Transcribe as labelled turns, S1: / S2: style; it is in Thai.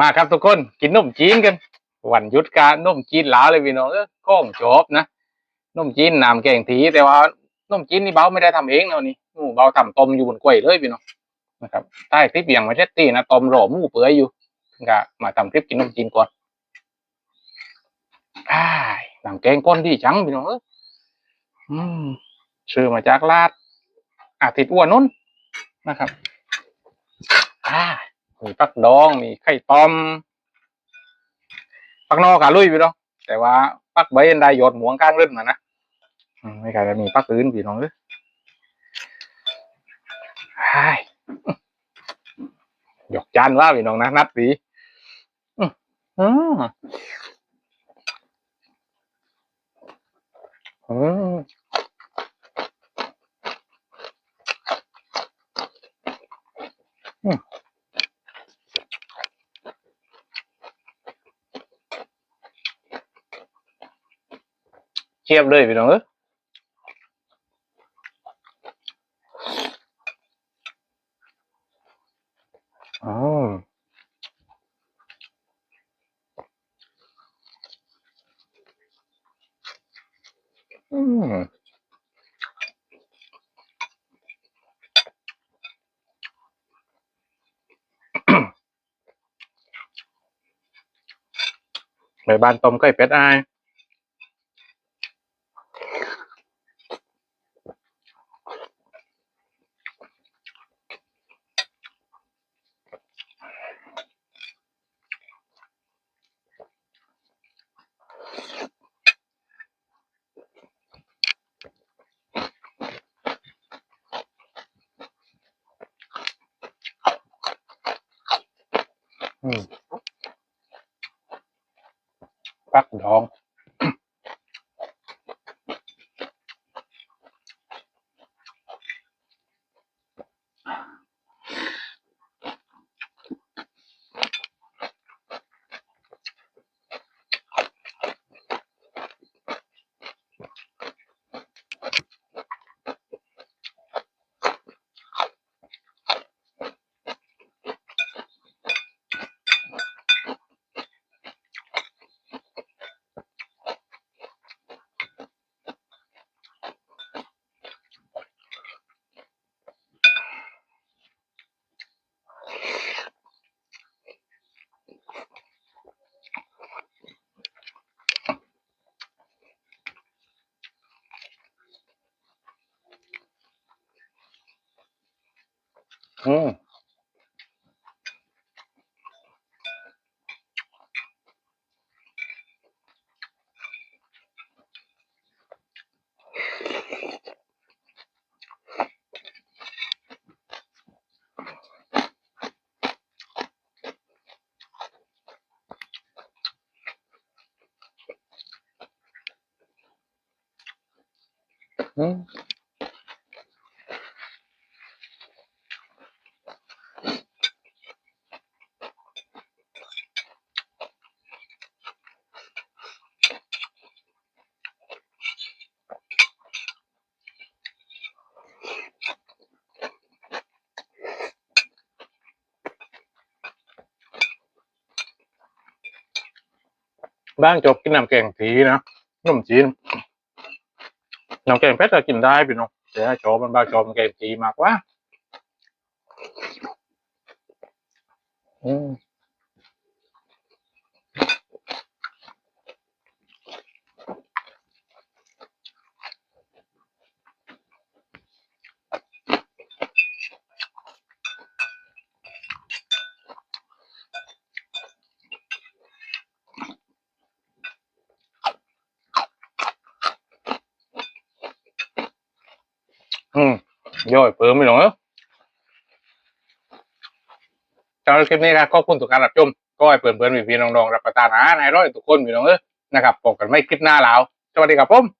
S1: มาครับทุกคนกินนมจีนกันวันหยุดการนมจีนหลาวเลยพี่น้องเออก้องจบนะนมจีนน้ำแกงถีแต่ว่านมจีนนี่เบาไม่ได้ทำเองเนาะนี่หมูเบาทำต้มอยู่บนกล้วยเลยพี่น้องนะครับใต้คลิปอย่างไม่เท็ดตีนะต้มรอหมูเปื่อยอยู่ก็มาทำคลิปกินนมจีนก่อนอ้น้ำแกงก้นที่จังพี่น้องเออซื้อมาจากลาดอาทิตย์อ้วนนุ่นนะครับอ่า มีปักดอง มีไข่ต้มปักนอกอะลุยพี่น้องแต่ว่าปักใบยันได้หยดหมวงก้างเล่นมานะไม่กลายจะมีปักอื่นพี่น้องเลยหยอกจานว่าพี่น้องนะนัดสีอืมอืม เทียบเลยพี่น้องเอ้ยอ๋ออืม ไปบ้านต้มไก่เป็ดอาย อืมปักดอง 어. 응? บ้างจบกินน้ำแกงทีนะขนมจีนน้ำแกงเพชรก็กินได้พี่น้องแต่ถ้าชอบมันบ้างชอบน้ำแกงทีมากกว่าอืม อืมย่อยเพิ่มไปหรอกเนอยสำหรับคลิปนี้ครับขอบคุณทุกการรับชมก็ให้เพื่อนๆพี่ๆน้องๆรับประทานอาหารให้ร่อยทุกคนพี่น้องเออนะครับพบกันไม่คลิปหน้าแล้วสวัสดีครับผม